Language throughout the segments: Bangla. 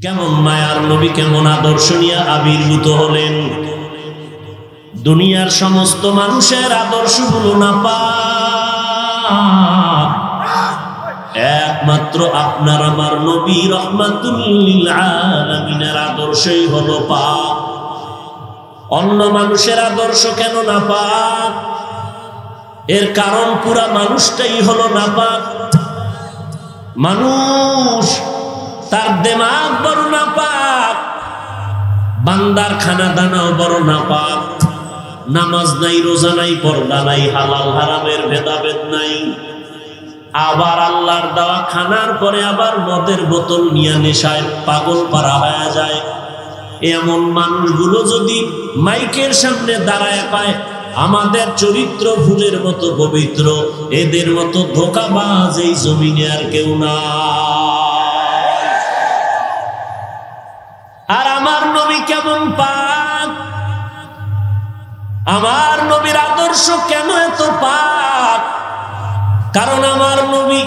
কেমন মায়ার নবী, কেমন আদর্শ নিয়ে আবির্ভূত হলেন? দুনিয়ার সমস্ত মানুষের আদর্শ আদর্শগুলো না পা। একমাত্র আপনার আমার নবী আলামিনের আদর্শই হলো পা। অন্য মানুষের আদর্শ কেন না পাক এর কারণ পুরা মানুষটাই হলো না পাক মানুষ তার দেমাগ বড় না পাক বান্দার খানা দানাও বড় না পাক নামাজ নাই, রোজা নাই, পর্দা নাই, হালাল, হারামের ভেদাভেদ নাই। আবার আল্লাহর দেওয়া খানার পরে আবার মদের বোতল নিয়ে নেশায় পাগল পারা হয়ে যায়। এমন মানুষগুলো যদি মাইকের সামনে দাঁড়ায় পায়, আমাদের চরিত্র ফুলের মতো পবিত্র, এদের মতো ধোকাবাজ এই জমিনে আর কেউ না কেমন পাক। আমার নবীর আদর্শ কেন এত পাক? কারণ আমার নবী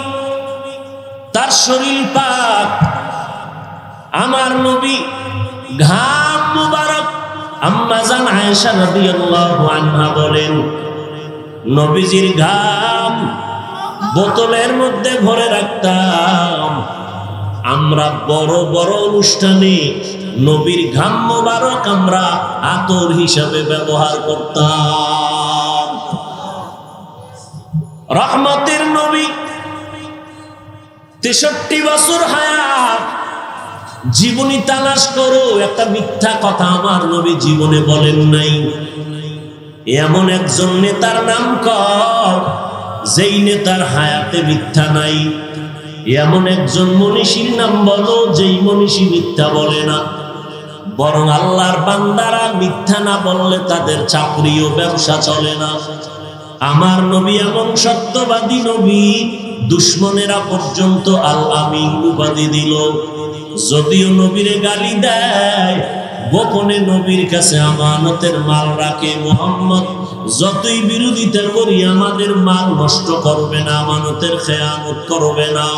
তার শরীর পাক। আমার নবী ঘাম মুবারক আম্মা জান আয়েশা রাদিয়াল্লাহু আনহা বলেন, নবীজির ঘাম বোতলের মধ্যে ভরে রাখতাম। আমরা বড় বড় অনুষ্ঠানে নবীর ঘাম মোবারক আমরা আতর হিসাবে ব্যবহার করতাম। রহমতের নবী তেষট্টি বছর হায়াত, জীবনী তালাশ করো, একটা মিথ্যা কথা আমার নবী জীবনে বলেন নাই। এমন একজন নেতার নাম কর, যেই নেতার হায়াতে মিথ্যা নাই। এমন একজন মনীষীর নাম বলো, যেই মনীষী মিথ্যা বলে না। বরং আল্লাহর বান্দারা মিথ্যা না বললে তাদের চাকরি ও ব্যবসা চলে না। আমার নবী এবং সত্যবাদী নবী দুশ্মনেরা পর্যন্ত আল আমিন উপাধি দিল। যদিও নবীরে গালি দেয়, গোপনে নবীর কাছে আমানতের মাল রাখে মোহাম্মদ। যতই বিরোধিতা করি, আমাদের মাল নষ্ট করবে না, আমানতের খেয়ানত করবে না।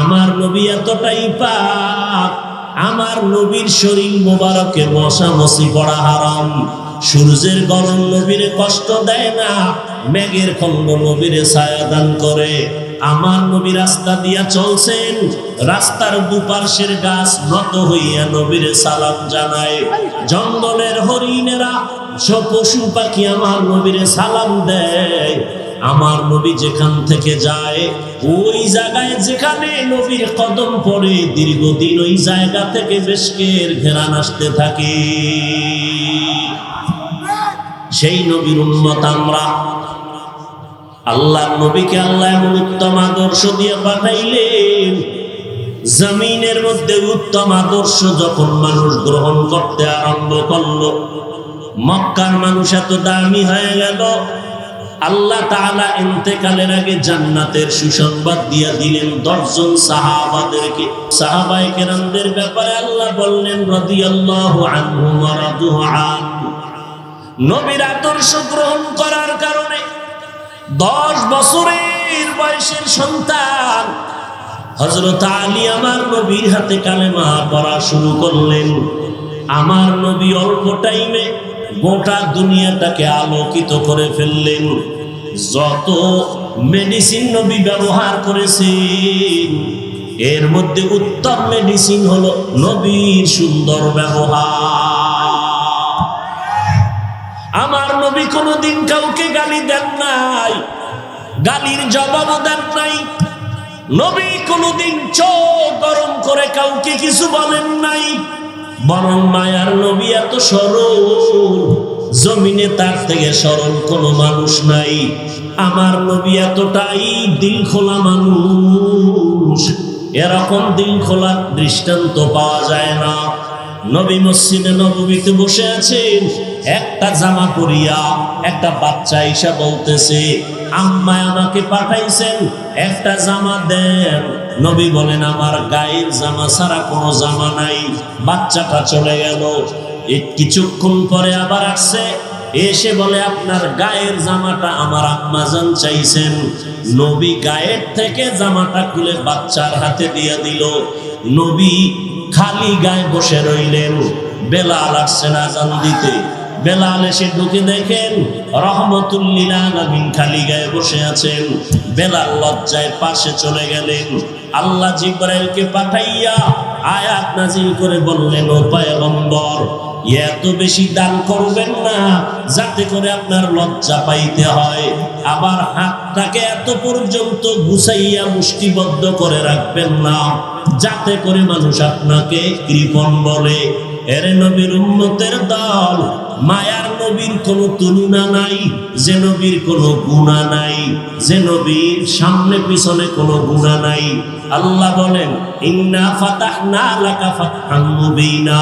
আমার নবী এতটাই পাক আমার নবীর শরীর মোবারকে মশা মশি পড়া হারাম। সূর্যের গরম নবীরে কষ্ট দেয় না, মেঘের খন্ড নবীরে ছায়া দান করে। আমার নবী রাস্তা দিয়া চলছেন, রাস্তার দুপার্শ্বের গাছ নত হইয়া নবীরে সালাম জানায়। জঙ্গলের হরিণেরা, সব পশু পাখি আমার নবীরে সালাম দেয়। আমার নবী যেখান থেকে যায়, ওই জায়গায় যেখানে নবীর কদম পড়ে, দীর্ঘদিন ওই জায়গা থেকে বেশকের ঘেরান আসতে থাকে। সেই নবীর উন্মত আমরা। আল্লাহ নবীকে আল্লাহ এমন উত্তম আদর্শ দিয়ে পাঠাইলেন, জমিনের মধ্যে উত্তম আদর্শ যখন মানুষ গ্রহণ করতে আরম্ভ করল, মক্কার মানুষ এত দামি হয়ে গেল আল্লাহ তাআলা ইন্তেকালের আগে জান্নাতের সুসংবাদ দিয়া দিলেন দশজন সাহাবাদেরকে। সাহাবায়ে কেরামদের ব্যাপারে আল্লাহ বললেন, রাদিয়াল্লাহু আনহুম ওয়া রাদু নবীর আদর্শ গ্রহণ করার কারণে দশ বছরের বয়সের সন্তান হজরত আলী আমার নবীর হাতে কালেমা পড়া শুরু করলেন। আমার নবী অল্প টাইমে গোটা দুনিয়াটাকে আলোকিত করে ফেললেন। যত মেডিসিন নবী ব্যবহার করেছেন, এর মধ্যে উত্তম মেডিসিন হলো নবীর সুন্দর ব্যবহার। আমার নবী কোনোদিন কাউকে গালি দেন নাই, গালির জবাবও দেন নাই। নবী কোনোদিন চোখ গরম করে কাউকে কিছু বলেন নাই। বরং মায়ার নবী এত সরল, জমিনে তার থেকে সরল কোনো মানুষ নাই। আমার নবী এতটাই দিল খোলা মানুষ, এরকম দিল খোলা দৃষ্টান্ত পাওয়া যায় না। নবী মসজিদে নবমীতে বসে আছেন। একটা জামা পরিয়া, একটা বাচ্চা এসে বলতেছে, আম্মা আমাকে পাঠাইছেন, একটা জামা দেন। নবী বলেন, আমার গায়ের জামা ছাড়া কোনো জামা নাই, বাচ্চাটা চলে গেল। কিছুক্ষণ পরে আবার আসছে, এসে বলে, আপনার গায়ের জামাটা আমার আম্মাজান চাইছেন। নবী গায়ের থেকে জামাটা খুলে বাচ্চার হাতে দিয়ে দিল। নবী খালি গায়ে বসে রইলেন। বেলাল আসছে না জান দিতে। বেলাল এসে ঢুকে দেখেন রহমতুল্লিল আলামিন খালি গায়ে বসে আছেন। বেলাল লজ্জায় পাশে চলে গেলেন। আল্লাহ জিব্রাইলকে পাঠাইয়া আয়াত নাজিল করে বললেন, ও পয়গম্বর এত বেশি দান করবেন না, যাতে করে আপনার লজ্জা পাইতে হয়। আবার হাতটাকে এত পর্যন্ত গুছাইয়া মুষ্টিবদ্ধ করে রাখবেন না, যাতে করে মানুষ আপনাকে কৃপণ বলে। এরে নবীর উন্নতের দল মায়ার নবীর কোনো তুলনা নাই যে নবীর কোনো গুণা নাই যে নবীর সামনে পিছনে কোনো গুণা নাই আল্লাহ বলেন ইন্না ফাতাহনা লাকা ফাতহান মুবিনা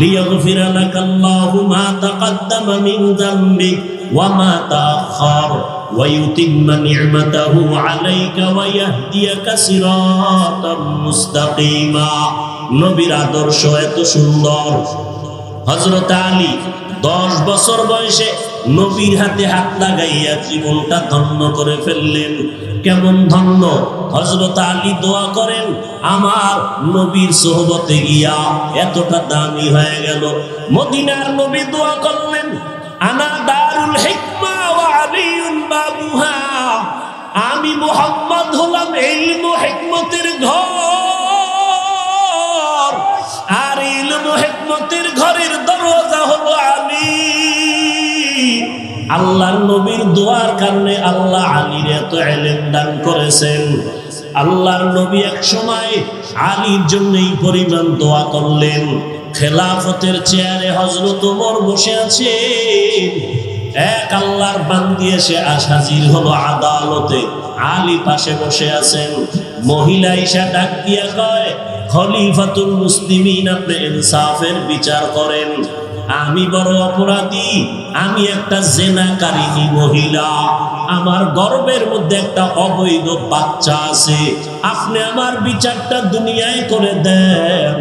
লিয়াগফিরা লাকাল্লাহু মা তাকাদ্দামা মিন যামবিক ওয়া মা তাআখার ويتم نعمته عليك ويهديك صراطا মুস্তাকিমা নবীর আদর্শ এত সুন্দর হজরত আলী দশ বছর বয়সে নবীর হাতে হাত লাগাইয়া জীবনটা ধন্য করে ফেললেন। কেমন ধন্য? হজরত আলী দোয়া করেন, আমার নবীর সোহবতে গিয়া এতটা দামি হয়ে গেল। মদিনার নবী দোয়া করলেন, আনা দারুল আমি মোহাম্মদ হলাম ইলম হিকমতের ঘর। আর ইলম হিকমতের ঘরের দরজা হলো আলী। নবীর দোয়ার কারণে আল্লাহ আলীর এত এলেম দান করেছেন। আল্লাহর নবী এক সময় আলীর পরিমাণ দোয়া করলেন। খেলাফতের চেয়ারে হজরত ওমর বসে আছে। এক আল্লাহর বান্দি এসে হাজির হলো আদালতে। আলী পাশে বসে আছেন। মহিলা ইসা ডাক দিয়া কয়, খলিফাতুল মুসলিমিন, আপনি ইনসাফের বিচার করেন। আমি বড় অপরাধী, আমি একটা জেনাকারিনী মহিলা। আমার গর্বের মধ্যে একটা অবৈধ বাচ্চা আছে। আপনি আমার বিচারটা দুনিয়ায় করে দেন।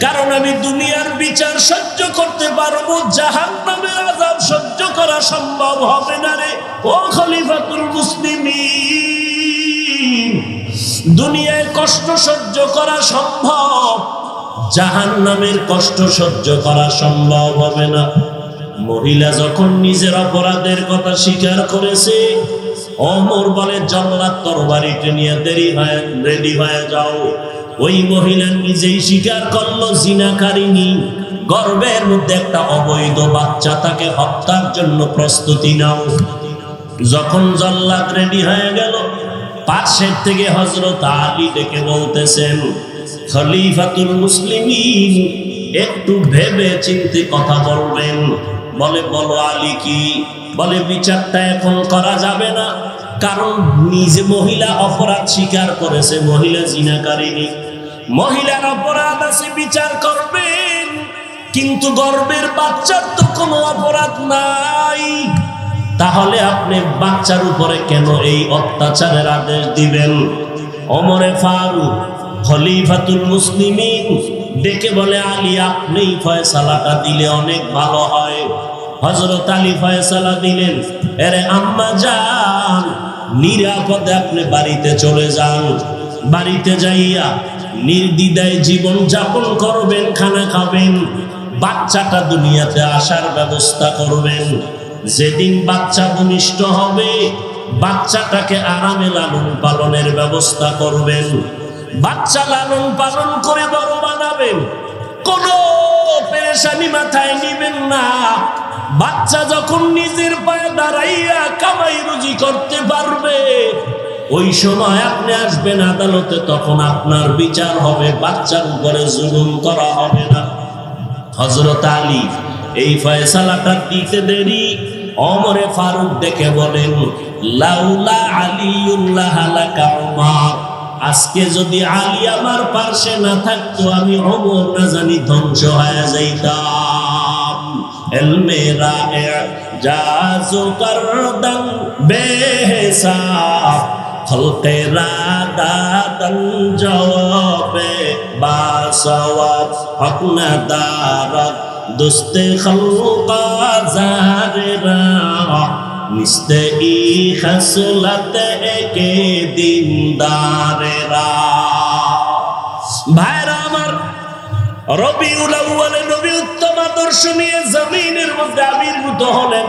কারণ আমি দুনিয়ার বিচার সহ্য করতে পারব জাহান নামের আজাব সহ্য করা সম্ভব হবে না রে। ও খলিফাতুল মুসলিমিন, দুনিয়ায় কষ্ট সহ্য করা সম্ভব। জাহান নামের কষ্ট সহ্য করা সম্ভব হবে না। মহিলা যখন নিজের অপরাধের কথা স্বীকার করেছে, অমর বলে জল্লাদ তরবারিতে নিয়ে দেরি হয়ে রেডি হয়ে যাও। ওই মহিলা নিজেই স্বীকার করল জিনাকারিনী গর্বের মধ্যে একটা অবৈধ বাচ্চা তাকে হত্যার জন্য প্রস্তুতি নাও। যখন জল্লাদ রেডি হয়ে গেল, পাশের থেকে হজরত আলী ডেকে বলতেছেন খলিফাতুল মুসলিমিন, একটু ভেবে চিনতে কথা বলবেন। বলে, বলো আলী কি? বলে, বিচারটা এখন করা যাবে না। কারণ নিজে মহিলা অপরাধ স্বীকার করেছে, মহিলা জিনাকারিনী মহিলার অপরাধ আছে, বিচার করবেন। কিন্তু গর্বের বাচ্চার তো কোনো অপরাধ নাই। তাহলে আপনি বাচ্চার উপরে কেন এই অত্যাচারের আদেশ দিবেন? অমরে ফারুক খলিফাতুল মুসলিমিন ডেকে বলে, আলী আপনি ফয়সালাটা দিলে অনেক ভালো হয়। হজরত আলী ফয়সালা দিলেন, এরে আম্মা যান নিরাপদে আপনি বাড়িতে চলে যান। বাড়িতে যাইয়া নির্দ্বিধায় জীবন যাপন করবেন, খানা খাবেন, বাচ্চাটা দুনিয়াতে আসার ব্যবস্থা করবেন। যেদিন বাচ্চা ভূমিষ্ঠ হবে, বাচ্চাটাকে আরামে লালন পালনের ব্যবস্থা করবেন। বাচ্চা লালন পালন করে বড় বানাবেন। কোন পেরেশানি মাথায় নিবেন না। বাচ্চা যখন নিজের পায়ে দাঁড়াইয়া কামাই রুজি করতে পারবে, ওই সময় আপনি আসবেন আদালতে, তখন আপনার বিচার হবে, বাচ্চার উপরে জুলুম করা হবে না। হজরত আলী এই ফয়সালাটা দিতে দেরি। অমরে ফারুক দেখে বলেন, লাউলা আলিউল্লাহ লাকা উমার। আজকে যদি আলী আমার পার্শ্বে না থাকতো, আমি অমর না জানি ধ্বংস হয়ে যাইতাম। এলমেরা জাজো করদম বেহসাব খলকে রাদাদন জবাবে বাসওয়াব হক না দারত দুস্তে খলকা জারেরা। মিস্তে ই খসলত একে দিনদারেরা। ভাইরা আমার, রবিউল আউয়ালে নবী উত্তম আদর্শ নিয়ে জমিনের মধ্যে আবির্ভূত হলেন।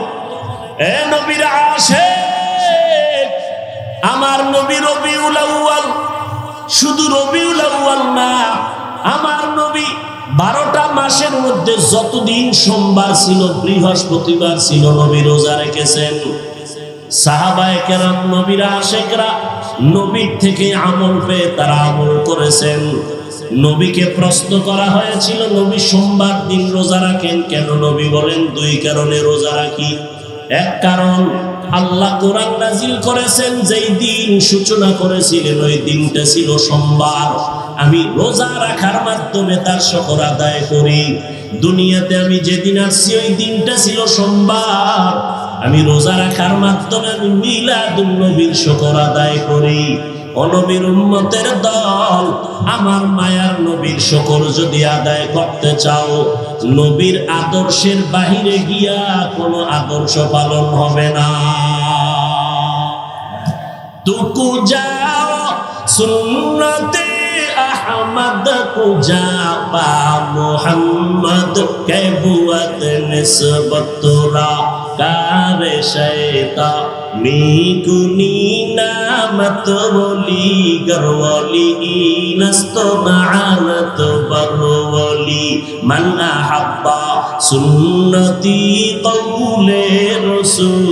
এ নবীর আসে আমার নবী রবিউল আউয়াল। শুধু রবিউল আউয়াল না, আমার নবী বারোটা মাসের মধ্যে যতদিন সোমবার ছিল, বৃহস্পতিবার ছিল, নবী রোজা রেখেছেন। সাহাবায়ে কেরাম, নবীরা, আশেকরা নবীর থেকে আমল পেয়ে তারা আমল করেছেন। নবীকে করা হয়েছিল, নবী সোমবার দিন রোজা রাখেন কেন? নবী বলেন, দুই কারণে এক কারণ আল্লাহ কোরআন নাজিল করেছেন, যেই দিন সূচনা করেছিলেন, ওই দিনটা ছিল সোমবার। আমি রোজা রাখার মাধ্যমে তার শকর আদায় করি। দুনিয়াতে আমি যেদিন আসছি, ওই দিনটা ছিল সোমবার। আমি রোজা রাখার মাধ্যমে আমি মিলাদুল নবীর শকর আদায় করি। অনবীর উম্মতের দল, আমার মায়ার নবীর শকর যদি আদায় করতে চাও, নবীর আদর্শের বাহিরে গিয়া কোনো আদর্শ পালন হবে না। তুকু যাও, সুন্নতে আহমদ কুজা পা মোহাম্মদ কে বুয়ত নিসবত রা। কারে শৈতা মিকুনি নামত বলি, গরওয়ালি নস্ত মানত বরওয়ালি। মান আহাব্বা সুন্নতি কৌলে রসুল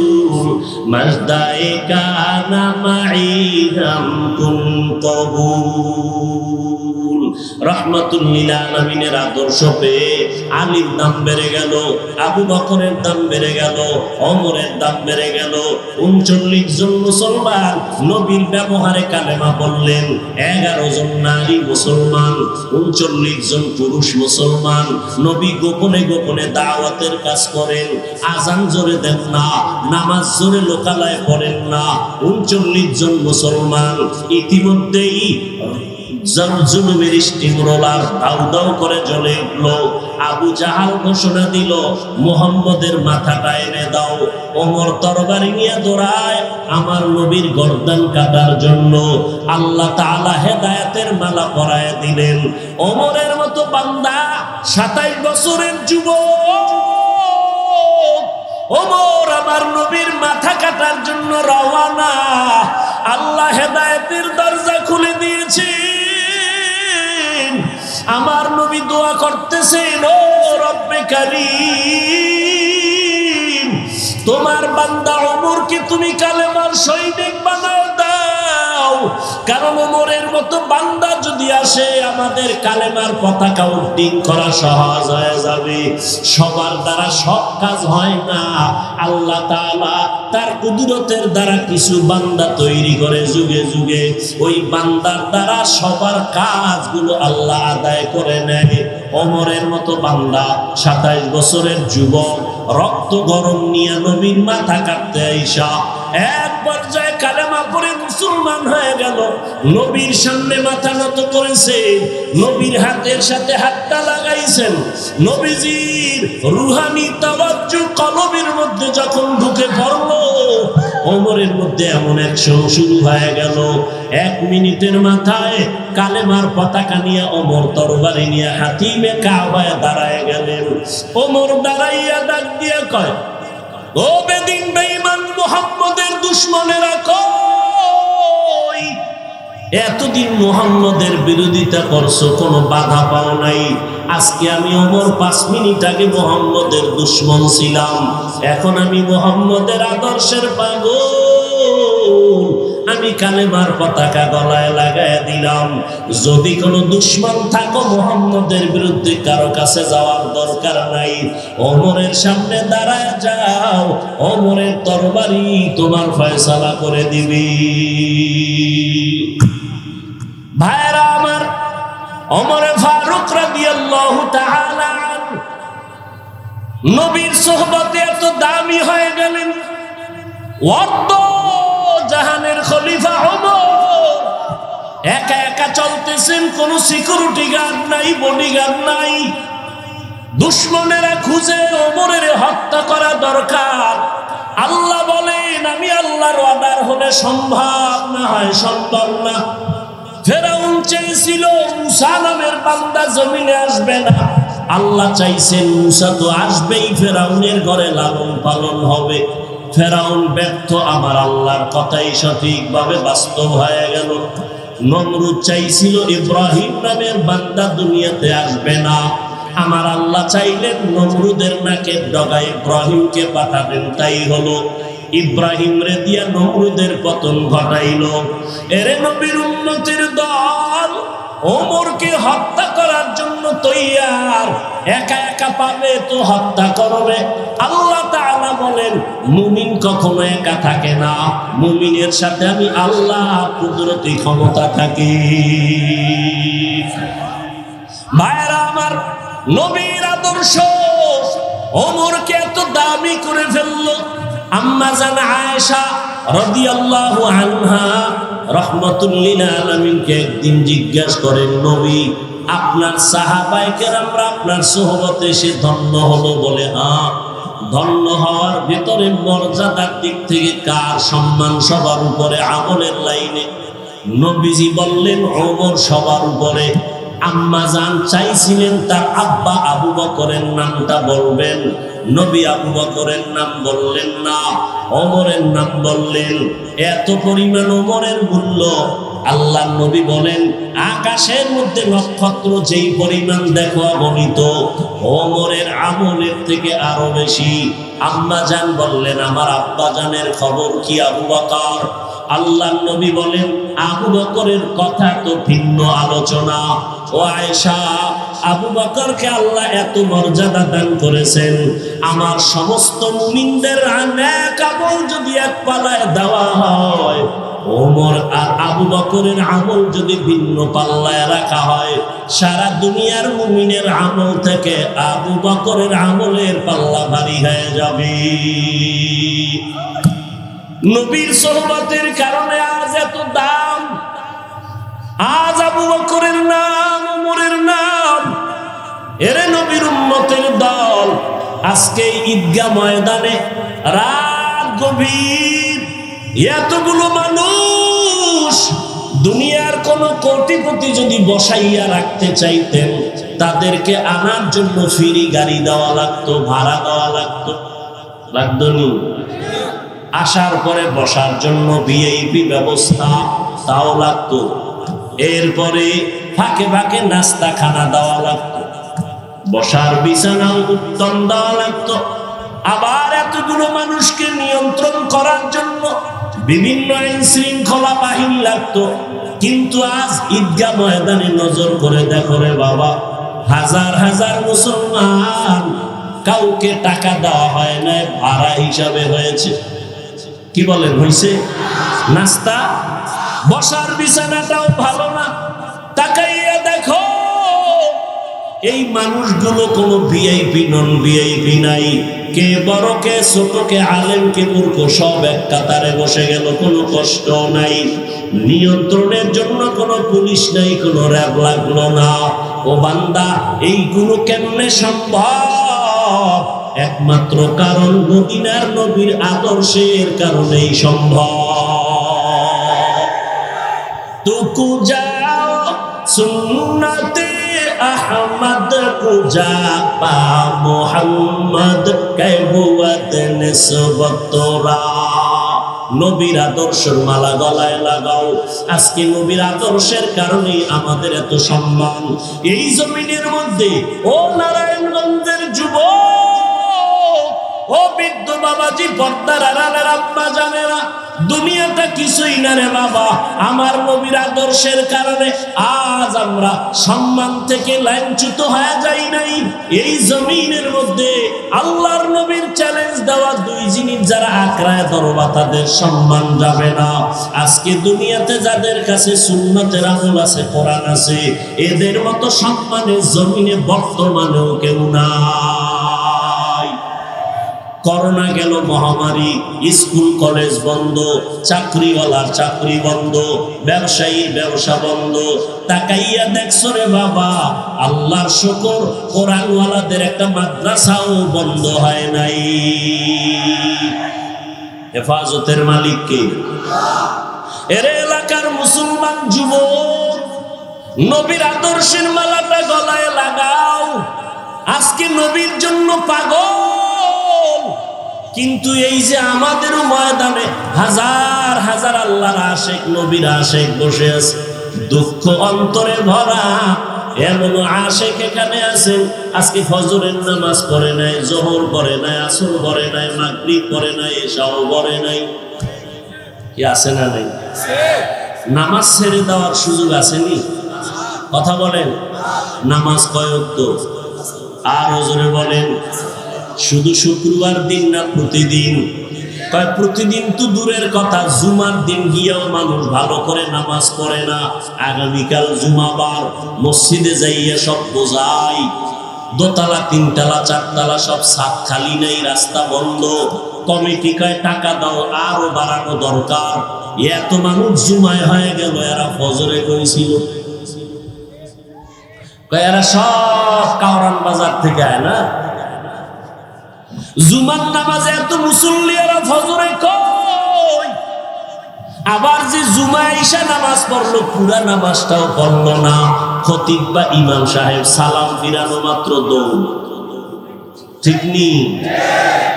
মজদায়ে কানা মাই হাম কুন কবুল। রহমাতুল্লিল আলমিনের আদর্শ পেয়ে আলীর দাম বেড়ে গেল, আবু বকরের দাম বেড়ে গেল অমরের দাম বেড়ে গেল। উনচল্লিশ জন মুসলমান নবীর ব্যবহারে কালেমা বললেন, এগারো জন নারী মুসলমান, উনচল্লিশ জন পুরুষ মুসলমান। নবী গোপনে গোপনে দাওয়াতের কাজ করেন আজান জোরে দেন না, নামাজ জোরে লোকালয় পড়েন না। উনচল্লিশ জন মুসলমান ইতিমধ্যেই দাউ করে ঘোষণা দিল মাথাটা এনে দাও। নিয়ে আমার নবীর কাটার জন্য। আল্লাহ মালা পরায় দিলেন। ওমরের মতো বান্দা সাতাইশ বছরের যুবক। ওমর আমার নবীর মাথা কাটার জন্য রওয়ানা আল্লাহ হেদায়েতের দরজা খুলে দিয়েছেন আমার নবী দোয়া করতেছেন, ও রব্বে কারীম, তোমার বান্দা অমরকে তুমি কালেমার সৈনিক বানাও, দাও কারণ ওমরের মতো বান্দা যদি আসে, আমাদের কালেমার পতাকা উড্ডিন করা সহজ হয়ে যাবে। সবার দ্বারা সব কাজ হয় না। আল্লাহ তাআলা তার কুদরতের দ্বারা কিছু বান্দা তৈরি করে যুগে যুগে। ওই বান্দার দ্বারা সবার কাজগুলো আল্লাহ আদায় করে নেয়। অমরের মতো বান্দা সাতাইশ বছরের যুবক, রক্ত গরম নিয়ে নবীর মাথা কাটতে আইসা, এক পর্যায়ে কালেমা পরে মুসলমান হয়ে গেল। নবীর সামনে মাথা নত করেছে। নবীর হাতের সাথে হাতটা লাগাইছেন। নবীজির রুহানি তাওয়াজ্জু কলবের মধ্যে যখন ঢুকে পড়ল, ওমরের মধ্যে এমন অ্যাকশন শুরু হয়ে গেল। এক মিনিটের মাথায় কালেমার পতাকা নিয়ে ওমর তরবারি নিয়ে হাতিমে কাবায় দাঁড়ায় গেলেন। ওমর দাঁড়াইয়া ডাক দিয়া কয়, ও বেদিন বেঈমান মুহাম্মদের দুশ্মনেরা কই? এতদিন মোহাম্মদের বিরোধিতা করছ, কোনো বাধা পাও নাই। আজকে আমি অমর পাঁচ মিনিট আগে মোহাম্মদের দুশ্মন ছিলাম। এখন আমি মোহাম্মদের আদর্শের পাগল। আমি কালেমার পতাকা গলায় লাগায় দিলাম। যদি কোনো দুশ্মন থাকো, মোহাম্মদের বিরুদ্ধে কারও কাছে যাওয়ার দরকার নাই। অমরের সামনে দাঁড়ায় যাও। অমরের তরবারি তোমার ফয়সালা করে দিবি। ভাইরা আমার অমরে ফারুক রাদিয়াল্লাহু তাআলা নবীর সোহবতে এত দামি হয়ে গেলেন। অর্ধ জাহানের খলিফা ওমর। একা একা চলতেছেন, কোনো সিকিউরিটি গার্ড নাই বডিগার্ড নাই। দুশ্মনেরা খুঁজে ওমরের হত্যা করা দরকার। আল্লাহ বলেন, আমি আল্লাহর অর্ডার হলে সম্ভব না হয়, সম্ভব না। ফেরাউন চেয়েছিল মুসা নামের বান্দা জমিনে আসবে না। আল্লাহ চাইছেন মুসা তো আসবেই, ফেরাউনের ঘরে লালন পালন হবে। ফেরাউন ব্যর্থ, আমার আল্লাহর কথাই সঠিকভাবে বাস্তব হয়ে গেল। নমরুদ চাইছিল, ইব্রাহিম নামের বান্দা দুনিয়াতে আসবে না। আমার আল্লাহ চাইলেন, নমরুদের নাকে ডগায় ইব্রাহিমকে পাঠাবেন, তাই হলো। ইব্রাহিম রে দিয়া নমরুদের পতন ঘটাইল। এরে নবীর উন্নতির দল ওমরকে হত্যা করার জন্য তৈয়ার। একা একা পাবে তো হত্যা করবে। আল্লাহ তাআলা বলেন, মুমিন কখনো একা থাকে না। মুমিনের সাথে আমি আল্লাহ কুদরতি ক্ষমতা থাকি। ভাইরা আমার, নবীর আদর্শ, ওমরকে এত দামি করে ফেলল। আম্মা জান আয়েশা রাদিয়াল্লাহু আনহা রহমাতুল্লিল আলামিনকে একদিন জিজ্ঞাসা করেন, নবী, আপনার সাহাবায়ে কেরামরা আপনার সোহবতে সে ধন্য হলো বলে হ্যাঁ ধন্য হওয়ার ভিতরে মর্যাদার দিক থেকে কার সম্মান সবার উপরে আমলের লাইনে? নবীজি বললেন, ওমর সবার উপরে। আম্মা জান চাইছিলেন তার আব্বা আবু বকরের নামটা বলবেন, নবী আবু বকরের নাম বললেন না অমরের নাম বললেন। এত পরিমাণ অমরের মূল্য, আল্লাহ নবী বলেন, আকাশের মধ্যে নক্ষত্র যেই পরিমাণ দেখো অগণিত অমরের আমলের থেকে আরও বেশি। আম্মা জান বললেন, আমার আব্বা জানের খবর কি আবু বকর? আল্লাহ নবী বলেন, আবু বকরের কথা তো ভিন্ন আলোচনা। ও আয়েশা, আবু বকরকে আল্লাহ এত মর্যাদা দান করেছেন। আমার সমস্ত মুমিনদের আমল যদি এক পালায় দেওয়া হয়, ওমর আর আবু বকরের আমল যদি ভিন্ন পাল্লায় রাখা হয়, সারা দুনিয়ার মুমিনের আমল থেকে আবু বকরের আমলের পাল্লা ভারী হয়ে যাবে। নবীর সোহবতের কারণে আজ এত দাম। আজ আবু বকরের নাম, উমরের নাম। এরে নবীর উম্মতের দল আজকে ঈদগা ময়দানে রাত গভীর। এতগুলো মানুষ দুনিয়ার কোন কোটিপতি যদি বসাইয়া রাখতে চাইতেন, তাদেরকে আনার জন্য ফিরি গাড়ি দেওয়া লাগতো, ভাড়া দেওয়া লাগতো। লাগতো নি? আসার পরে বসার জন্য ভিআইপি ব্যবস্থা তাও লাগতো। এরপরে ফাঁকে ফাঁকে নাস্তা খানা দেওয়া লাগতো। বসার বিছানা উত্তম দেওয়া লাগতো। আবার এতগুলো মানুষকে নিয়ন্ত্রণ করার জন্য বিভিন্ন আইন শৃঙ্খলা বাহিনী লাগতো। কিন্তু আজ ঈদগাহ ময়দানে নজর করে দেখো রে বাবা, হাজার হাজার মুসলমান কাউকে টাকা দেওয়া হয় না ভাড়া হিসাবে হয়েছে। কি বলেন হইছে নাস্তা? বসার বিছানাটাও ভালো না। তাকাইয়া দেখো, এই মানুষগুলো কোনো ভিআইপি নন ভিআইপি নাই। কে বড়, কে ছোট, কে আলেম, কে মূর্খ, সব এক কাতারে বসে গেল, কোনো কষ্ট নাই। নিয়ন্ত্রণের জন্য কোনো পুলিশ নাই, কোনো র্যাব লাগল না। ও বান্দা, এইগুলো কেমনে সম্ভব? একমাত্র কারণ মদিনার নবীর আদর্শের কারণেই সম্ভব। নবীর আদর্শের মালা গলায় লাগাও। আজকে নবীর আদর্শের কারণে আমাদের এত সম্মান। এই জমিনের মধ্যে, ও নারায়ণগঞ্জের যুবক ও বৃদ্ধ বাবাজি, পর্দার আড়ালের আব্বা জানে না দুনিয়াটা কিছুই না রে বাবা। আমার নবীর আদর্শের কারণে আজ আমরা সম্মান থেকে লাঞ্ছিত হয়ে যাই নাই। এই জমিনের মধ্যে আল্লাহর নবীর চ্যালেঞ্জ দেওয়া দুই জিনিস যারা আঁকড়ায় ধরবা, তাদের সম্মান যাবে না। আজকে দুনিয়াতে যাদের কাছে সুন্নতের আমল আছে, কোরআন আছে, এদের মতো সম্মানের জমিনে বর্তমানেও কেউ নাই। করোনা গেল, মহামারী, স্কুল, কলেজ বন্ধ, চাকরিওয়ালার চাকরি বন্ধ ব্যবসায়ীর ব্যবসা বন্ধ। তাকাইয়া দেখছ রে বাবা, আল্লাহর শুকর, কোরআনওয়ালাদের একটা মাদ্রাসাও বন্ধ হয় নাই। হেফাজতের মালিককে এর এলাকার মুসলমান যুবক, নবীর আদর্শের মালাটা গলায় লাগাও। আজকে নবীর জন্য পাগল। কিন্তু এই যে আমাদেরও ময়দানে হাজার হাজার আল্লাহর আশেক, নবীর আশেক বসে আছে, দুঃখ অন্তরে ভরা, এমন আশেক এখানে আছে। আজকে ফজরের নামাজ পড়ে নাই, জোহর করে নাই, আসর করে নাই, মাগরিব করে নাই এসাও করে নাই। কি আছে না নাই? নামাজ ছেড়ে দেওয়ার সুযোগ আসেনি? কথা বলেন। নামাজ কয়ক তো আর ওজনে বলেন শুধু শুক্রবার দিন না, প্রতিদিন। কয়, প্রতিদিন তো দূরের কথা, জুমার দিন গিয়েও মানুষ ভালো করে নামাজ পড়ে না। আগামীকাল জুমাবার, মসজিদে যাইয়া সব বোঝাই। দোতলা, তিনতলা, চারতলা সব সাত খালি নেই, রাস্তা বন্ধ। কমিটি কয়, টাকা দাও, আরও বাড়ানো দরকার। এত মানুষ জুমায় হয়ে গেল, এরা ফজরে করেছিল। এরা সব কাওরান বাজার থেকে আয় না? জুমার নামাজে এত মুসল্লি এরা ফজরে কই? আবার যে জুমা ঈশা নামাজ পড়ল, পুরা নামাজটাও পড়ল না। খতিব বা ইমাম সাহেব সালাম ফিরানো মাত্র দৌড়। ঠিক নি?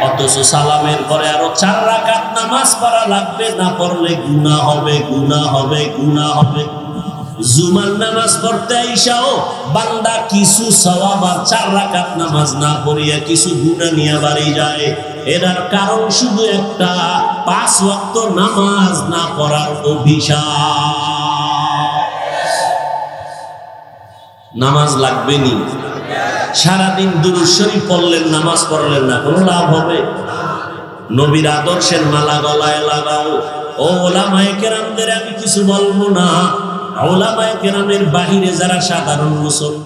অথচ সালামের পরে আরও চার রাকাত নামাজ পড়া লাগবে, না পড়লে গুনাহ হবে গুনাহ হবে গুনাহ হবে। জুমার নামাজ পড়তে আইসাও, বান্দা কিছু সওয়াব আর চার রাকাত নামাজ না পড়িয়া কিছু গুনাহ নিয়ে বাড়ি যায়। এটার কারণ শুধু একটা, পাঁচ ওয়াক্ত নামাজ না পড়ার অভিশাপ। নামাজ লাগবে নি সারাদিন দুরুশ্বরী পড়লেন, নামাজ পড়লেন না, কোনো লাভ হবে? নবীর আদর্শের মালা গলায় লাগাও। ও ওলামায়ে কেরামদের আমি কিছু বলব না। ওলামায়ে কেরামের বাহিরে যারা সাধারণ মুসলমান